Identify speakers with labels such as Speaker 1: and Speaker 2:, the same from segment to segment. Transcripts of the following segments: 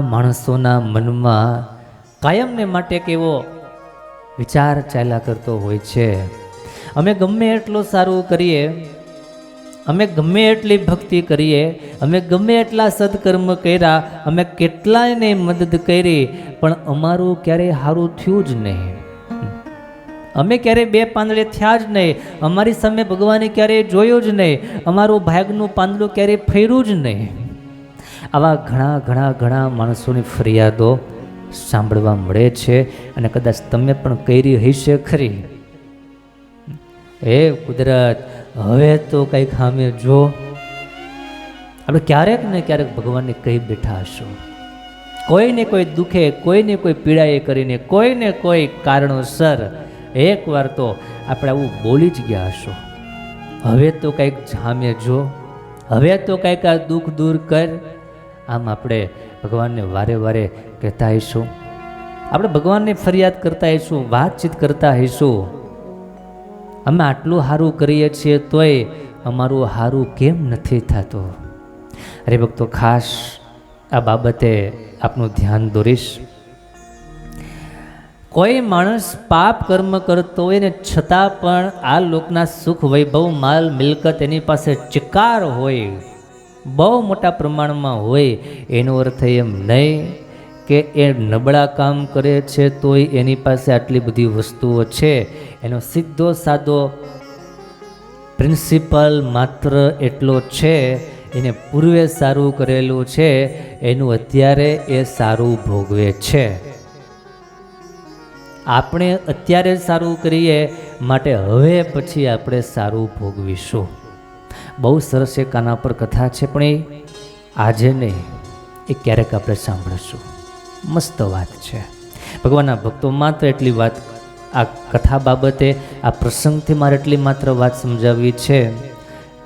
Speaker 1: માણસોના મનમાં કાયમને માટે કેવો વિચાર ચાલ્યા કરતો હોય છે. અમે ગમે એટલું સારું કરીએ, અમે ગમે એટલી ભક્તિ કરીએ, અમે ગમે એટલા સદકર્મ કર્યા, અમે કેટલાયને મદદ કરી, પણ અમારું ક્યારેય સારું થયું જ નહીં. અમે ક્યારેય બે પાંદડે થયા જ નહીં, અમારી સામે ભગવાને ક્યારેય જોયું જ નહીં, અમારું ભાગનું પાંદડું ક્યારેય ફેર્યું જ નહીં. આવા ઘણા ઘણા ઘણા માણસોની ફરિયાદો સાંભળવા મળે છે અને કદાચ તમે પણ કરી હશે ખરી. હે કુદરત, હવે તો કંઈક સામે જો. આપણે ક્યારેક ને ક્યારેક ભગવાનને કહી બેઠા હશો. કોઈને કોઈ દુખે, કોઈને કોઈ પીડાએ કરીને, કોઈને કોઈ કારણોસર એકવાર તો આપણે આવું બોલી જ ગયા હશો. હવે તો કંઈક જામે જો. હવે તો કંઈક આ દુઃખ દૂર કર. આમ આપણે ભગવાનને વારે વારે કહેતા હઈશું. આપણે ભગવાનને ફરિયાદ કરતા હઈશું, વાતચીત કરતા હઈશું. અમે આટલું સારું કરીએ છીએ તોય અમારું સારું કેમ નથી થતું? અરે ભક્તો, ખાસ આ બાબતે આપનું ધ્યાન દોરીશ. કોઈ માણસ પાપ કર્મ કરતો હોય ને છતાં પણ આ લોકના સુખ વૈભવ માલ મિલકત એની પાસે ચિકાર હોય બહુ મોટા પ્રમાણમાં હોય, એનો અર્થ એમ નહીં કે એ નબળા કામ કરે છે તોય એની પાસે આટલી બધી વસ્તુઓ છે. એનો સીધો સાદો પ્રિન્સિપલ માત્ર એટલો છે, એને પૂર્વે સારું કરેલું છે, એનું અત્યારે એ સારું ભોગવે છે. આપણે અત્યારે સારું કરીએ, માટે હવે પછી આપણે સારું ભોગવીશું. બહુ સરસ એક આના પર કથા છે, પણ એ આજે નહીં એ ક્યારેક આપણે સાંભળીશું. મસ્ત વાત છે. ભગવાનના ભક્તો, માત્ર એટલી વાત, આ કથા બાબતે, આ પ્રસંગથી મારે એટલી માત્ર વાત સમજાવવી છે,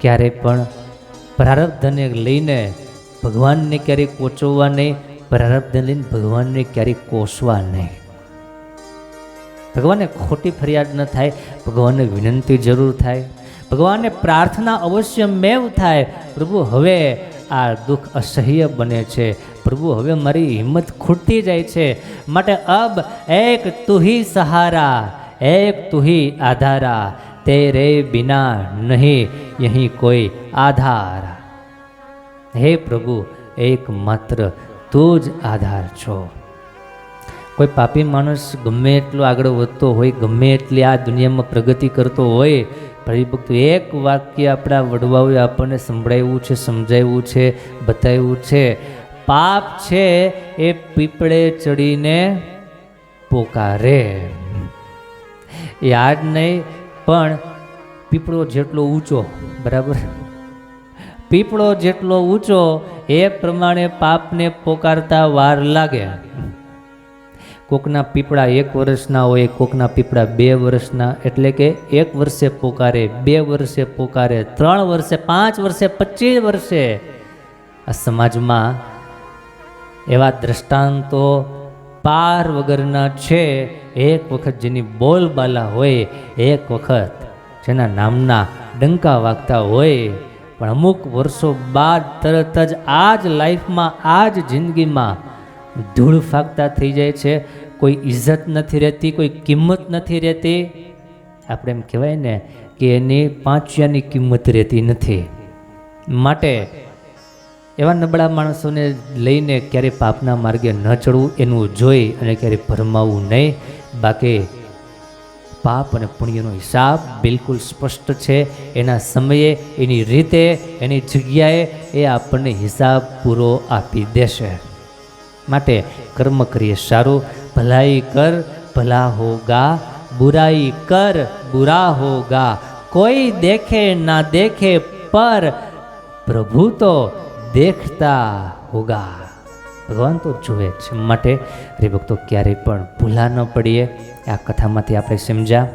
Speaker 1: ક્યારે પણ પ્રારબ્ધને લઈને ભગવાનને ક્યારેય કોચવવા નહીં, પ્રારબ્ધને લઈને ભગવાનને ક્યારેય કોસવા નહીં. ભગવાનને ખોટી ફરિયાદ ન થાય, ભગવાનને વિનંતી જરૂર થાય. ભગવાનને પ્રાર્થના અવશ્ય મેવ થાય. પ્રભુ, હવે આ દુઃખ અસહ્ય બને છે. પ્રભુ, હવે મારી હિંમત ખૂટતી જાય છે. માટે અબ એક તુહી સહારા, એક તુહી આધારા. તેરે બિના નહીં અહીં કોઈ આધાર. હે પ્રભુ, એકમાત્ર તું જ આધાર છો. કોઈ પાપી માણસ ગમે એટલો આગળ વધતો હોય, ગમે એટલી આ દુનિયામાં પ્રગતિ કરતો હોય ભક્તો એક વાક્ય આપણા વડવાઓએ આપણને સંભળાવ્યું છે, સમજાવ્યું છે, બતાવ્યું છે. પાપ છે એ પીપળે ચડીને પોકારે. યાદ નહીં, પણ પીપળો જેટલો ઊંચો, બરાબર? પીપળો જેટલો ઊંચો, એ પ્રમાણે પાપને પોકારતા વાર લાગે. કોકના પીપળા એક વર્ષના હોય, કોકના પીપળા બે વર્ષના એટલે કે એક વર્ષે પોકારે, બે વર્ષે પોકારે, ત્રણ વર્ષે, પાંચ વર્ષે, પચીસ વર્ષે. આ સમાજમાં એવા દ્રષ્ટાંતો પાર વગરના છે. એક વખત જેની બોલબાલા હોય, એક વખત જેના નામના ડંકા વાગતા હોય. પણ અમુક વર્ષો બાદ તરત જ આ જ લાઈફમાં આ જ જિંદગીમાં ધૂળ ફાકતા થઈ જાય છે, કોઈ ઇજ્જત નથી રહેતી, કોઈ કિંમત નથી રહેતી. આપણે એમ કહેવાય ને કે એની પાંચિયાની કિંમત રહેતી નથી. માટે એવા નબળા માણસોને લઈને ક્યારે પાપના માર્ગે ન ચડવું, એનું જોઈ અને ક્યારે ભરમાવવું નહીં. બાકી પાપ અને પુણ્યનો હિસાબ બિલકુલ સ્પષ્ટ છે. એના સમયે, એની રીતે, એની જગ્યાએ એ આપણને હિસાબ પૂરો આપી દેશે. માટે કર્મ કરીએ. સારું, ભલાઈ કર, ભલા હોગા, બુરાઈ કર, બુરા હોગા. કોઈ દેખે ના દેખે પર પ્રભુ તો દેખતા હોગા. ભગવાન તો જુએ છે માટે હરિભક્તો ક્યારેય પણ ભૂલા ન પડીએ. આ કથામાંથી આપણે સમજ્યા.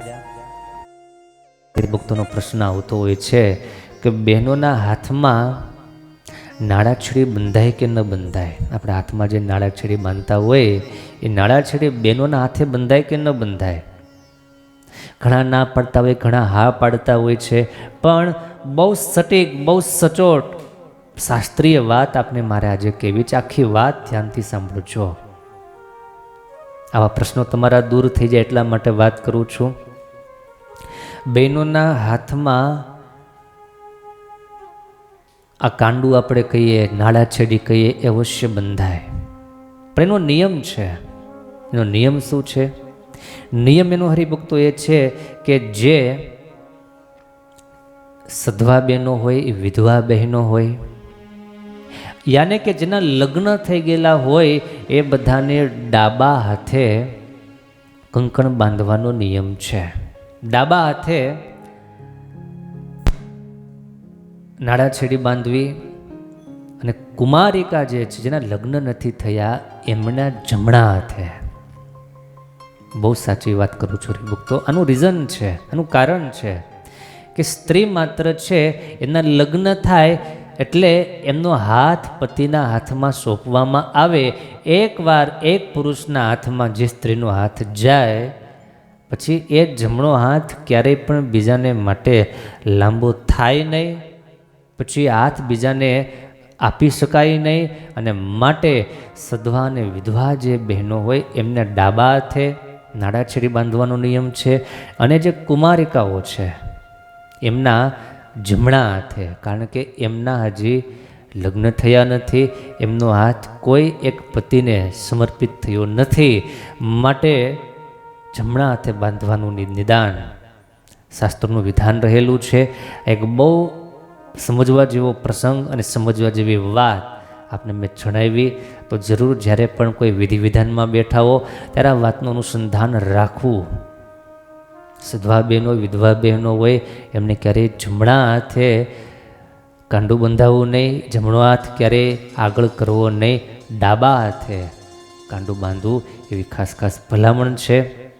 Speaker 1: હરિભક્તોનો પ્રશ્ન આવતો હોય છે કે બહેનોના હાથમાં નાળાછડી બંધાય કે ન બંધાય? આપણે હાથમાં જે નાળાછડી બાંધતા હોય, એ નાળાછડી બહેનોના હાથે બંધાય કે ન બંધાય? ઘણા ના પાડતા હોય, ઘણા હા પાડતા હોય છે, પણ બહુ સટીક, બહુ સચોટ, શાસ્ત્રીય વાત આપને મારે આજે કહેવી છે. આખી વાત ધ્યાનથી સાંભળજો આવા પ્રશ્નો તમારા દૂર થઈ જાય એટલા માટે વાત કરું છું. બહેનોના હાથમાં આ કાંડું આપણે કહીએ નાળા છેડી કહીએ, એ અવશ્ય બંધાય. પણ એનો નિયમ છે. એનો નિયમ શું છે? નિયમ એનો હરિભક્તો એ છે કે જે સધવા બહેનો હોય, એ વિધવા બહેનો હોય, યાને કે જેના લગ્ન થઈ ગયેલા હોય, એ બધાને ડાબા હાથે કંકણ બાંધવાનો નિયમ છે. ડાબા હાથે નાળા છેડી બાંધવી અને કુમારિકા જે છે, જેના લગ્ન નથી થયા, એમના જમણા હાથે. બહુ સાચી વાત કરું છું તો આનું રીઝન છે, આનું કારણ છે કે સ્ત્રી માત્ર છે, એના લગ્ન થાય એટલે એમનો હાથ પતિના હાથમાં સોંપવામાં આવે. એકવાર એક પુરુષના હાથમાં જે સ્ત્રીનો હાથ જાય, પછી એ જમણો હાથ ક્યારેય પણ બીજાને માટે લાંબો થાય નહીં. પછી હાથ બીજાને આપી શકાય નહીં અને માટે સધવા અને વિધવા જે બહેનો હોય એમને ડાબા હાથે નાડાછેડી બાંધવાનો નિયમ છે અને જે કુમારિકાઓ છે એમના જમણા હાથે, કારણ કે એમના હજી લગ્ન થયા નથી, એમનો હાથ કોઈ એક પતિને સમર્પિત થયો નથી. માટે જમણા હાથે બાંધવાનું નિદાન શાસ્ત્રનું વિધાન રહેલું છે. એક બહુ સમજવા જેવો પ્રસંગ અને સમજવા જેવી વાત આપને મેં જણાવી. તો જરૂર જ્યારે પણ કોઈ વિધિ વિધાનમાં બેઠા હો, ત્યારે આ વાતનું અનુસંધાન રાખવું. સધવા બહેનો વિધવા બહેનો હોય, એમને ક્યારેય જમણા હાથે કાંડું બંધાવવું નહીં, જમણો હાથ ક્યારેય આગળ કરવો નહીં, ડાબા હાથે કાંડું બાંધવું એવી ખાસ ખાસ ભલામણ છે.